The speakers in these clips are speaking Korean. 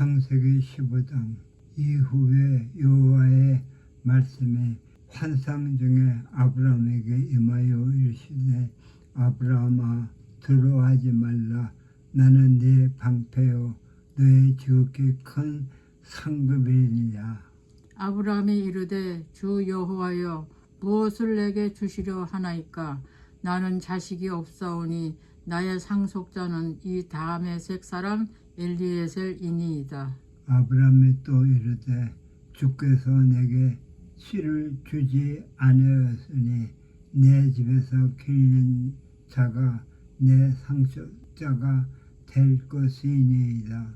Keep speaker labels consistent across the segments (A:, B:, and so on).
A: 창세기 15장 이후에 여호와의 말씀이 환상 중에 아브라함에게 임하여 이르시되 아브라함아 두려워하지 말라. 나는 네 방패요 너의 지극히 큰 상급이니라.
B: 아브라함이 이르되 주 여호와여 무엇을 내게 주시려 하나이까? 나는 자식이 없사오니 나의 상속자는 이 다음의 색 사람 엘리에셀이니이다.
A: 아브라함이 또 이르되 주께서 내게 씨를 주지 아니하였으니 내 집에서 길는 자가 내 상속자가 될 것이니이다.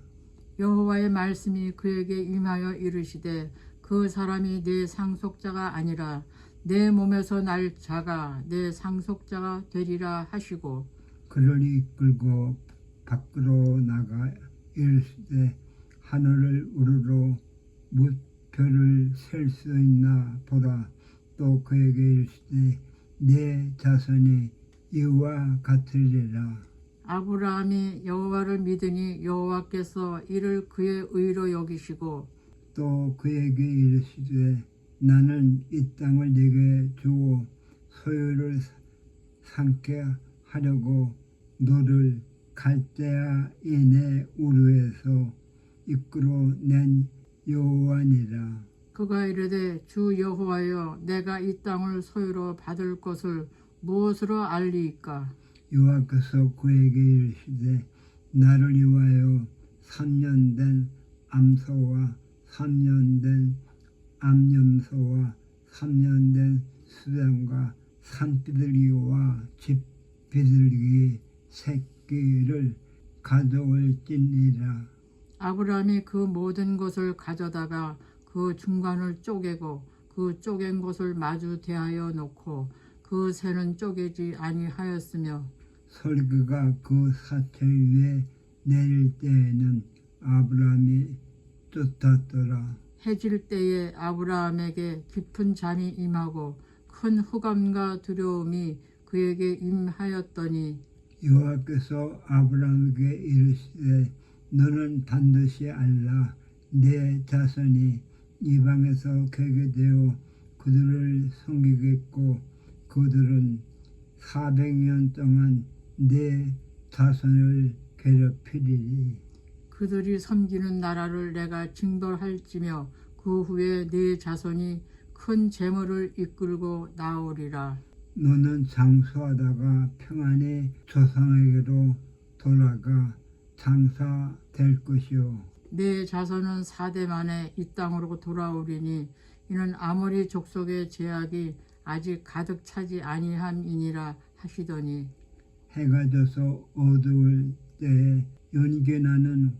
B: 여호와의 말씀이 그에게 임하여 이르시되 그 사람이 내 상속자가 아니라 내 몸에서 날 자가 내 상속자가 되리라 하시고
A: 그를 이끌고 밖으로 나가 이르시되 하늘을 우르르 무별을 셀 수 있나 보라 또 그에게 이르시되 내 자손이 이와 같으리라.
B: 아브라함이 여호와를 믿으니 여호와께서 이를 그의 의로 여기시고
A: 또 그에게 이르시되 나는 이 땅을 네게 주고 소유를 삼게 하려고 너를 갈대아 인의 우르에서 이끌어 낸 여호와니라.
B: 그가 이르되 주 여호와여 내가 이 땅을 소유로 받을 것을 무엇으로 알리이까?
A: 여호와께서 그에게 이르시되 나를 위하여 3년 된 암소와 3년 된 암염소와 3년 된 수양과 산비둘기와 집비둘기 새 끼를 가져올지니라.
B: 아브라함이 그 모든 것을 가져다가 그 중간을 쪼개고 그 쪼갠 것을 마주 대하여 놓고 그 새는 쪼개지 아니하였으며
A: 설그가 그 사체 위에 내릴 때에는 아브라함이 쫓았더라.
B: 해질 때에 아브라함에게 깊은 잠이 임하고 큰 흑암과 두려움이 그에게 임하였더니
A: 여호와께서 아브라함에게 이르시되 너는 반드시 알라 내 자손이 이방에서 개게 되어 그들을 섬기겠고 그들은 400년 동안 내 자손을 괴롭히리니
B: 그들이 섬기는 나라를 내가 징벌할지며 그 후에 네 자손이 큰 재물을 이끌고 나오리라.
A: 너는 장수하다가 평안히 조상에게로 돌아가 장사될 것이요
B: 네 자손은 사대 만에 이 땅으로 돌아오리니 이는 아모리 족속의 제약이 아직 가득 차지 아니함이니라 하시더니
A: 해가 져서 어두울 때에 연기 나는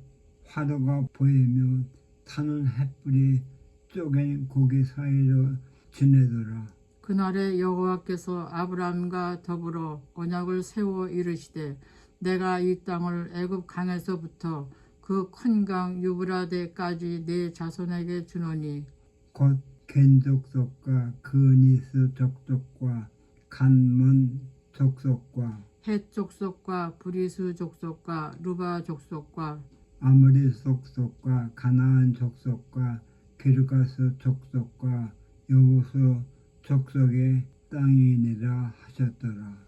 A: 화로가 보이며 타는 햇불이 쪼갠 고기 사이로 지내더라.
B: 그날에 여호와께서 아브라함과 더불어 언약을 세워 이르시되 내가 이 땅을 애굽 강에서부터 그 큰 강 유브라데까지 네 자손에게 주노니
A: 곧 겐족속과 그니스 족속과 간몬 족속과
B: 헷 족속과 브리스 족속과 루바 족속과
A: 아모리 족속과 가나안 족속과 기르가스 족속과 여부수 족속의 땅이 니라 하셨더라.